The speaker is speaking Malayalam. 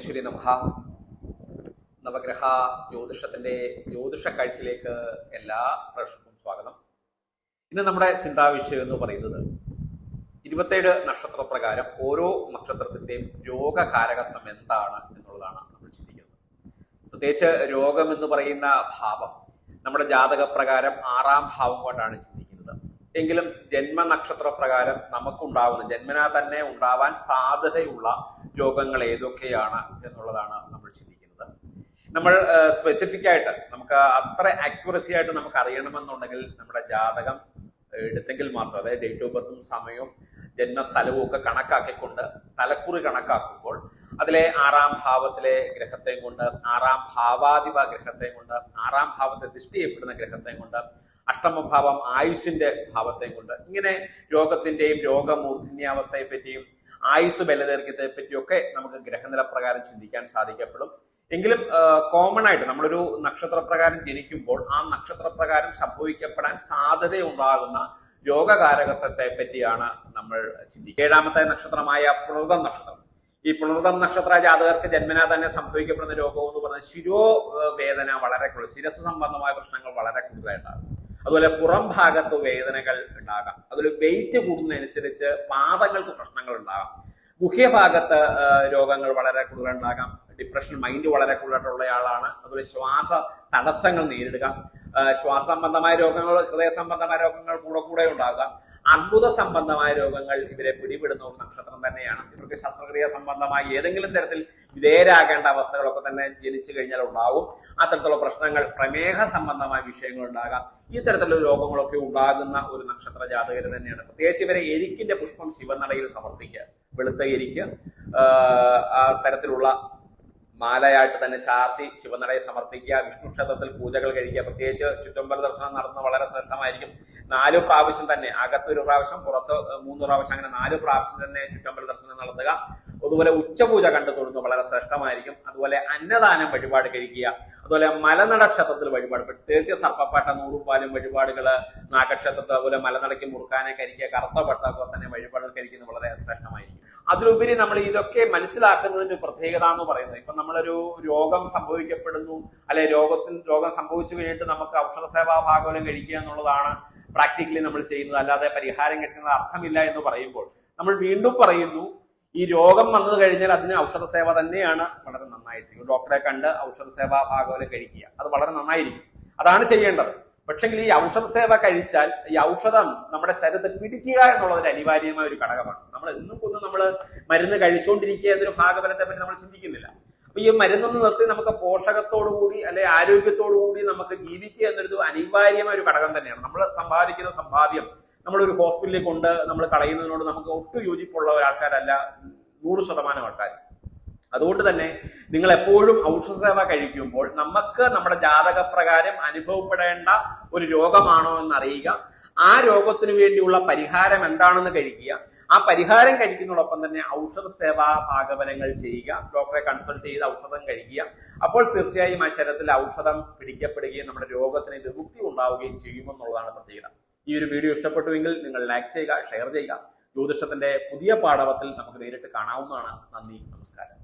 ശ്രീ നമഹ. നവഗ്രഹ ജ്യോതിഷത്തിന്റെ ജ്യോതിഷ കാഴ്ചയിലേക്ക് എല്ലാ പ്രേക്ഷകർക്കും സ്വാഗതം. ഇന്ന് നമ്മുടെ ചിന്താവിഷയം എന്ന് പറയുന്നത് ഇരുപത്തേഴ് നക്ഷത്ര പ്രകാരം ഓരോ നക്ഷത്രത്തിന്റെയും രോഗകാരകത്വം എന്താണ് എന്നുള്ളതാണ് നമ്മൾ ചിന്തിക്കുന്നത്. പ്രത്യേകിച്ച് രോഗം എന്ന് പറയുന്ന ഭാവം നമ്മുടെ ജാതക പ്രകാരം ആറാം ഭാവം കൊണ്ടാണ് ചിന്തിക്കുന്നത്. എങ്കിലും ജന്മനക്ഷത്ര പ്രകാരം നമുക്കുണ്ടാവുന്ന ജന്മനാ തന്നെ ഉണ്ടാവാൻ സാധ്യതയുള്ള രോഗങ്ങൾ ഏതൊക്കെയാണ് എന്നുള്ളതാണ് നമ്മൾ ചിന്തിക്കുന്നത്. നമ്മൾ സ്പെസിഫിക് ആയിട്ട് നമുക്ക് അത്ര അക്യുറസി ആയിട്ട് നമുക്ക് അറിയണമെന്നുണ്ടെങ്കിൽ നമ്മുടെ ജാതകം എടുത്തെങ്കിൽ മാത്രം അതായത് ഡേറ്റ് ഓഫ് ബർത്തും സമയവും ജന്മസ്ഥലവും ഒക്കെ കണക്കാക്കിക്കൊണ്ട് തലക്കുറി കണക്കാക്കുമ്പോൾ അതിലെ ആറാം ഭാവത്തിലെ ഗ്രഹത്തെയും കൊണ്ട് ആറാം ഭാവാധിപ ഗ്രഹത്തെയും കൊണ്ട് ആറാം ഭാവത്തെ ദൃഷ്ടി ചെയ്യപ്പെടുന്ന ഗ്രഹത്തെയും കൊണ്ട് അഷ്ടമഭാവം ആയുഷിന്റെ ഭാവത്തെയും കൊണ്ട് ഇങ്ങനെ രോഗത്തിന്റെയും രോഗമൂർധന്യാവസ്ഥയെ പറ്റിയും ആയുസ് ബലദൈർഘ്യത്തെ പറ്റിയൊക്കെ നമുക്ക് ഗ്രഹനില പ്രകാരം ചിന്തിക്കാൻ സാധിക്കപ്പെടും. എങ്കിലും കോമൺ ആയിട്ട് നമ്മളൊരു നക്ഷത്രപ്രകാരം ജനിക്കുമ്പോൾ ആ നക്ഷത്രപ്രകാരം സംഭവിക്കപ്പെടാൻ സാധ്യതയുണ്ടാകുന്ന രോഗകാരകത്വത്തെ പറ്റിയാണ് നമ്മൾ ചിന്തിക്കുക. ഏഴാമത്തെ നക്ഷത്രമായ പുണർദം നക്ഷത്രം. ഈ പുണർദം നക്ഷത്ര ജാതകർക്ക് ജന്മനാ തന്നെ സംഭവിക്കപ്പെടുന്ന രോഗം എന്ന് പറഞ്ഞാൽ ശിരോ വേദന വളരെ കൂടുതൽ ശിരസ് സംബന്ധമായ പ്രശ്നങ്ങൾ വളരെ കൂടുതലായിട്ടാകും അതുപോലെ പുറം ഭാഗത്ത് വേദനകൾ ഉണ്ടാകാം. അതുപോലെ വെയിറ്റ് കൂടുന്നതനുസരിച്ച് പാദങ്ങൾക്ക് പ്രശ്നങ്ങൾ ഉണ്ടാകാം. ഗുഹ്യഭാഗത്ത് രോഗങ്ങൾ വളരെ കൂടുതൽ ഉണ്ടാകാം. ഡിപ്രഷൻ മൈൻഡ് വളരെ കൂടുതലായിട്ടുള്ള ആളാണ്. അതുപോലെ ശ്വാസ തടസ്സങ്ങൾ നേരിടുക. ശ്വാസ സംബന്ധമായ രോഗങ്ങൾ ഹൃദയ സംബന്ധമായ രോഗങ്ങൾ കൂടെ കൂടെ ഉണ്ടാകാം. അർബുദ സംബന്ധമായ രോഗങ്ങൾ ഇവരെ പിടിപെടുന്ന ഒരു നക്ഷത്രം തന്നെയാണ്. ഇവർക്ക് ശസ്ത്രക്രിയ സംബന്ധമായി ഏതെങ്കിലും തരത്തിൽ വിധേയരാകേണ്ട അവസ്ഥകളൊക്കെ തന്നെ ജനിച്ചു കഴിഞ്ഞാൽ ഉണ്ടാകും അത്തരത്തിലുള്ള പ്രശ്നങ്ങൾ പ്രമേഹ സംബന്ധമായ വിഷയങ്ങൾ ഉണ്ടാകാം. ഈ തരത്തിലുള്ള രോഗങ്ങളൊക്കെ ഉണ്ടാകുന്ന ഒരു നക്ഷത്ര ജാതകർ തന്നെയാണ്. പ്രത്യേകിച്ച് ഇവരെ എരിക്കിന്റെ പുഷ്പം ശിവനടയിൽ സമർപ്പിക്കുക വെളുത്ത എരിക്ക് ആ തരത്തിലുള്ള മാലയായിട്ട് തന്നെ ചാർത്തി ശിവനടയെ സമർപ്പിക്കുക വിഷ്ണു ക്ഷേത്രത്തിൽ പൂജകൾ കഴിക്കുക. പ്രത്യേകിച്ച് ചുറ്റമ്പല ദർശനം നടത്തുന്നത് വളരെ ശ്രേഷ്ഠമായിരിക്കും. നാലു പ്രാവശ്യം തന്നെ അകത്തൊരു പ്രാവശ്യം പുറത്ത് മൂന്ന് പ്രാവശ്യം അങ്ങനെ നാല് പ്രാവശ്യം തന്നെ ചുറ്റമ്പല ദർശനം നടത്തുക. അതുപോലെ ഉച്ചപൂജ കണ്ടു തൊഴുന്നത് വളരെ ശ്രേഷ്ഠമായിരിക്കും. അതുപോലെ അന്നദാനം വഴിപാട് കഴിക്കുക. അതുപോലെ മലനട ക്ഷേത്രത്തിൽ വഴിപാട് പ്രത്യേകിച്ച് സർപ്പപ്പാട്ട നൂറുപാലും വഴിപാടുകൾ നാഗക്ഷേത്രത്തിൽ അതുപോലെ മലനടയ്ക്ക് മുറുക്കാനെ കരിക്കുക കറുത്ത പട്ടൊക്കെ തന്നെ വഴിപാടുകൾ കഴിക്കുന്നത് വളരെ ശ്രേഷ്ഠമായിരിക്കും. അതിലുപരി നമ്മൾ ഇതൊക്കെ മനസ്സിലാക്കുന്നതിന്റെ പ്രത്യേകത എന്ന് പറയുന്നത്. ഇപ്പൊ നമ്മളൊരു രോഗം സംഭവിക്കപ്പെടുന്നു അല്ലെ രോഗത്തിന് രോഗം സംഭവിച്ചു കഴിഞ്ഞിട്ട് നമുക്ക് ഔഷധ സേവാ ഭാഗവലം കഴിക്കുക എന്നുള്ളതാണ് പ്രാക്ടിക്കലി നമ്മൾ ചെയ്യുന്നത്. അല്ലാതെ പരിഹാരം കിട്ടുന്നത് അർത്ഥമില്ല എന്ന് പറയുമ്പോൾ നമ്മൾ വീണ്ടും പറയുന്നു ഈ രോഗം വന്നു കഴിഞ്ഞാൽ അതിന് ഔഷധ സേവ തന്നെയാണ് വളരെ നന്നായിരിക്കും. ഡോക്ടറെ കണ്ട് ഔഷധ സേവാ ഭാഗവലം കഴിക്കുക. അത് വളരെ നന്നായിരിക്കും. അതാണ് ചെയ്യേണ്ടത്. പക്ഷെങ്കിൽ ഈ ഔഷധ സേവ കഴിച്ചാൽ ഈ ഔഷധം നമ്മുടെ ശരീരത്തിൽ പിടിക്കുക എന്നുള്ളതിന് അനിവാര്യമായ ഒരു ഘടകമാണ്. നമ്മൾ എന്നും നമ്മൾ മരുന്ന് കഴിച്ചുകൊണ്ടിരിക്കുക എന്നൊരു ഭാഗഫലത്തെ പറ്റി നമ്മൾ ചിന്തിക്കുന്നില്ല. അപ്പൊ ഈ മരുന്നൊന്ന് നിർത്തി നമുക്ക് പോഷകത്തോടു കൂടി അല്ലെ ആരോഗ്യത്തോടു കൂടി നമുക്ക് ജീവിക്കുക എന്നൊരു അനിവാര്യമായ ഒരു ഘടകം തന്നെയാണ്. നമ്മൾ സമ്പാദിക്കുന്ന സമ്പാദ്യം നമ്മളൊരു ഹോസ്പിറ്റലിൽ കൊണ്ട് നമ്മൾ കളയുന്നതിനോട് നമുക്ക് ഒട്ടും യോജിപ്പുള്ള ഒരാൾക്കാരല്ല നൂറ് ശതമാനം ആൾക്കാർ അതുകൊണ്ട് തന്നെ നിങ്ങൾ എപ്പോഴും ഔഷധ സേവ കഴിക്കുമ്പോൾ നമുക്ക് നമ്മുടെ ജാതകപ്രകാരം അനുഭവപ്പെടേണ്ട ഒരു രോഗമാണോ എന്ന് അറിയുക ആ രോഗത്തിനു വേണ്ടിയുള്ള പരിഹാരം എന്താണെന്ന് കഴിക്കുക. ആ പരിഹാരം കഴിക്കുന്നതോടൊപ്പം തന്നെ ഔഷധ സേവാ ഭാഗവനങ്ങൾ ചെയ്യുക ഡോക്ടറെ കൺസൾട്ട് ചെയ്ത് ഔഷധം കഴിക്കുക. അപ്പോൾ തീർച്ചയായും ആ ശരീരത്തിൽ ഔഷധം പിടിക്കപ്പെടുകയും നമ്മുടെ രോഗത്തിന് വിമുക്തി ഉണ്ടാവുകയും ചെയ്യുമെന്നുള്ളതാണ് പ്രത്യേകത. ഈ ഒരു വീഡിയോ ഇഷ്ടപ്പെട്ടുവെങ്കിൽ നിങ്ങൾ ലൈക്ക് ചെയ്യുക ഷെയർ ചെയ്യുക. ജ്യോതിഷത്തിന്റെ പുതിയ പാഠവത്തിൽ നമുക്ക് നേരിട്ട് കാണാവുന്നതാണ്. നന്ദി നമസ്കാരം.